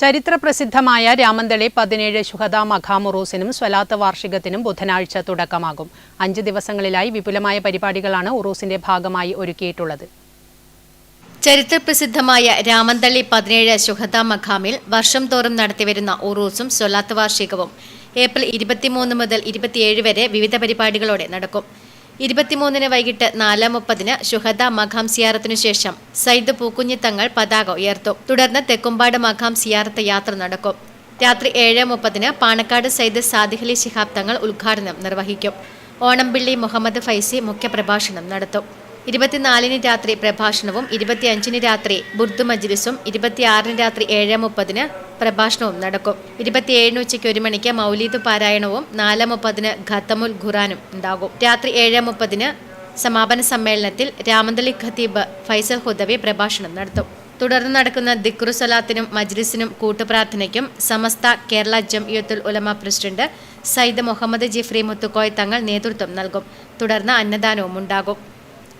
ചരിത്രപ്രസിദ്ധമായ രാമന്തളി പതിനേഴ് ശുഹദ മഖാമുറൂസിനും സ്വലാത്ത് വാർഷികത്തിനും ബുധനാഴ്ച തുടക്കമാകും. അഞ്ച് ദിവസങ്ങളിലായി വിപുലമായ പരിപാടികളാണ് ഉറൂസിന്റെ ഭാഗമായി ഒരുക്കിയിട്ടുള്ളത്. ചരിത്രപ്രസിദ്ധമായ രാമന്തള്ളി പതിനേഴ് ശുഹദ മഖാമിൽ വർഷം തോറും നടത്തിവരുന്ന ഉറൂസും സ്വലാത്ത് വാർഷികവും ഏപ്രിൽ ഇരുപത്തിമൂന്ന് മുതൽ ഇരുപത്തിയേഴ് വരെ വിവിധ പരിപാടികളോടെ നടക്കും. ഇരുപത്തിമൂന്നിന് വൈകിട്ട് നാല് മുപ്പതിന് ശുഹദ മഖാം സിയാറത്തിനു ശേഷം സയ്യിദ് പൂക്കുഞ്ഞിത്തങ്ങൾ പതാക ഉയർത്തും. തുടർന്ന് തെക്കുംപാട് മഖാം സിയാറത്ത് യാത്ര നടക്കും. രാത്രി ഏഴ് മുപ്പതിന് പാണക്കാട് സയ്യിദ് സാദിഖലി ശിഹാബ് തങ്ങൾ ഉദ്ഘാടനം നിർവഹിക്കും. ഓണംപിള്ളി മുഹമ്മദ് ഫൈസി മുഖ്യപ്രഭാഷണം നടത്തും. ഇരുപത്തിനാലിന് രാത്രി പ്രഭാഷണവും ഇരുപത്തിയഞ്ചിന് രാത്രി ബുർദു മജ്ലിസും ഇരുപത്തിയാറിന് രാത്രി ഏഴ് മുപ്പതിന് പ്രഭാഷണവും നടക്കും. ഇരുപത്തിയേഴിന് ഉച്ചയ്ക്ക് ഒരു മണിക്ക് മൗലീദ് പാരായണവും നാല് മുപ്പതിന് ഖത്തമുൽ ഖുറാനും ഉണ്ടാകും. രാത്രി ഏഴ് മുപ്പതിന് സമാപന സമ്മേളനത്തിൽ രാമന്തളി ഖത്തീബ് ഫൈസൽ ഹുദവി പ്രഭാഷണം നടത്തും. തുടർന്ന് നടക്കുന്ന ദിക്റു സലാത്തിനും മജ്ലിസിനും കൂട്ടുപ്രാർത്ഥനയ്ക്കും സമസ്ത കേരള ജംഇയത്തുൽ ഉലമ പ്രസിഡന്റ് സയ്യിദ് മുഹമ്മദ് ജിഫ്രി മുത്തുക്കോയ് തങ്ങൾ നേതൃത്വം നൽകും. തുടർന്ന് അന്നദാനവും ഉണ്ടാകും.